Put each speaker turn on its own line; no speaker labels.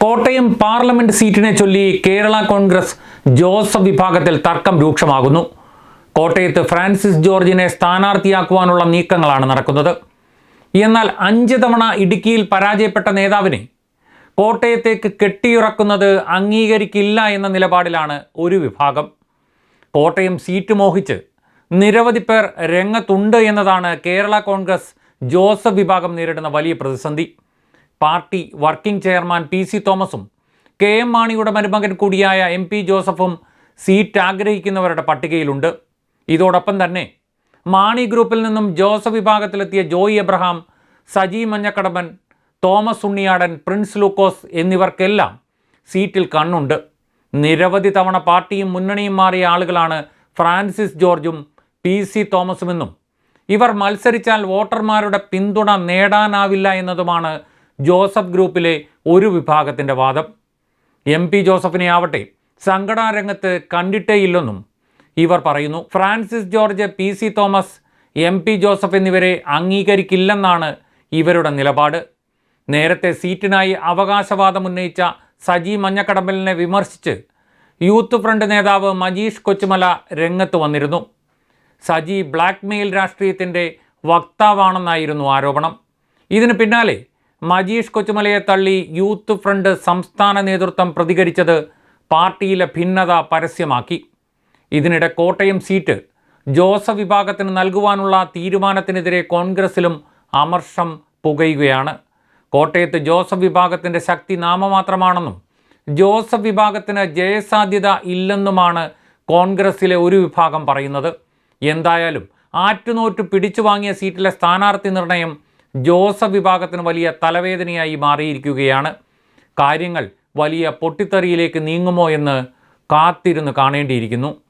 Kottayam parliament സീറ്റിനെ ചൊല്ലി Kerala Congress Joseph വിഭാഗത്തിൽ തർക്കം രൂക്ഷമാകുന്നു. കോട്ടയത്ത് ഫ്രാൻസിസ് ജോർജിനെ സ്ഥാനാർത്ഥിയാക്കുവാനുള്ള നീക്കങ്ങളാണ് നടക്കുന്നത്. എന്നാൽ അഞ്ച് തവണ ഇടുക്കിയിൽ പരാജയപ്പെട്ട നേതാവിനെ കോട്ടയത്തേക്ക് കെട്ടിയിറക്കുന്നത് അംഗീകരിക്കില്ല എന്ന നിലപാടിലാണ് ഒരു വിഭാഗം. കോട്ടയം സീറ്റ് മോഹിച്ച് നിരവധി പേർ രംഗത്തുണ്ട് എന്നതാണ് കേരള കോൺഗ്രസ് ജോസഫ് വിഭാഗം നേരിടുന്ന വലിയ പ്രതിസന്ധി. Party working chairman P C തോമസും കെ എം മാണിയുടെ മരുമകൻ കൂടിയായ എം പി ജോസഫും സീറ്റ് ആഗ്രഹിക്കുന്നവരുടെ പട്ടികയിലുണ്ട്. ഇതോടൊപ്പം തന്നെ മാണി ഗ്രൂപ്പിൽ നിന്നും ജോസഫ് വിഭാഗത്തിലെത്തിയ Joy Abraham Saji Manjakkadamban Thomas Unniyadan Prince Lukose എന്നിവർക്കെല്ലാം സീറ്റിൽ കണ്ണുണ്ട്. നിരവധി തവണ പാർട്ടിയും മുന്നണിയും മാറിയ ആളുകളാണ് ഫ്രാൻസിസ് ജോർജും പി സി തോമസുമെന്നും ഇവർ മത്സരിച്ചാൽ വോട്ടർമാരുടെ പിന്തുണ നേടാനാവില്ല എന്നതുമാണ് ജോസഫ് ഗ്രൂപ്പിലെ ഒരു വിഭാഗത്തിന്റെ വാദം. എം പി ജോസഫിനെ ആവട്ടെ സംഘടനാ രംഗത്ത് കണ്ടിട്ടേയില്ലെന്നും ഇവർ പറയുന്നു. Francis George P C Thomas M P Joseph എന്നിവരെ അംഗീകരിക്കില്ലെന്നാണ് ഇവരുടെ നിലപാട്. നേരത്തെ സീറ്റിനായി അവകാശവാദം ഉന്നയിച്ച സജി മഞ്ഞക്കടമ്പലിനെ വിമർശിച്ച് യൂത്ത് ഫ്രണ്ട് നേതാവ് മജീഷ് കൊച്ചുമല രംഗത്ത് വന്നിരുന്നു. സജി ബ്ലാക്ക്മെയിൽ രാഷ്ട്രീയത്തിന്റെ വക്താവാണെന്നായിരുന്നു ആരോപണം. ഇതിന് പിന്നാലെ മജീഷ് കൊച്ചുമലയെ തള്ളി യൂത്ത് ഫ്രണ്ട് സംസ്ഥാന നേതൃത്വം പ്രതികരിച്ചത് പാർട്ടിയിലെ ഭിന്നത പരസ്യമാക്കി. ഇതിനിടെ കോട്ടയം സീറ്റ് ജോസഫ് വിഭാഗത്തിന് നൽകുവാനുള്ള തീരുമാനത്തിനെതിരെ കോൺഗ്രസിലും അമർഷം പുകയുകയാണ്. കോട്ടയത്ത് ജോസഫ് വിഭാഗത്തിന്റെ ശക്തി നാമമാത്രമാണെന്നും ജോസഫ് വിഭാഗത്തിന് ജയസാധ്യത ഇല്ലെന്നുമാണ് കോൺഗ്രസിലെ ഒരു വിഭാഗം പറയുന്നത്. എന്തായാലും ആറ്റുനോറ്റ് പിടിച്ചു വാങ്ങിയ സീറ്റിലെ സ്ഥാനാർത്ഥി നിർണയം ജോസഫ് വിഭാഗത്തിന് വലിയ തലവേദനയായി മാറിയിരിക്കുകയാണ്. കാര്യങ്ങൾ വലിയ പൊട്ടിത്തെറിയിലേക്ക് നീങ്ങുമോ എന്ന് കാത്തിരുന്ന് കാണേണ്ടിയിരിക്കുന്നു.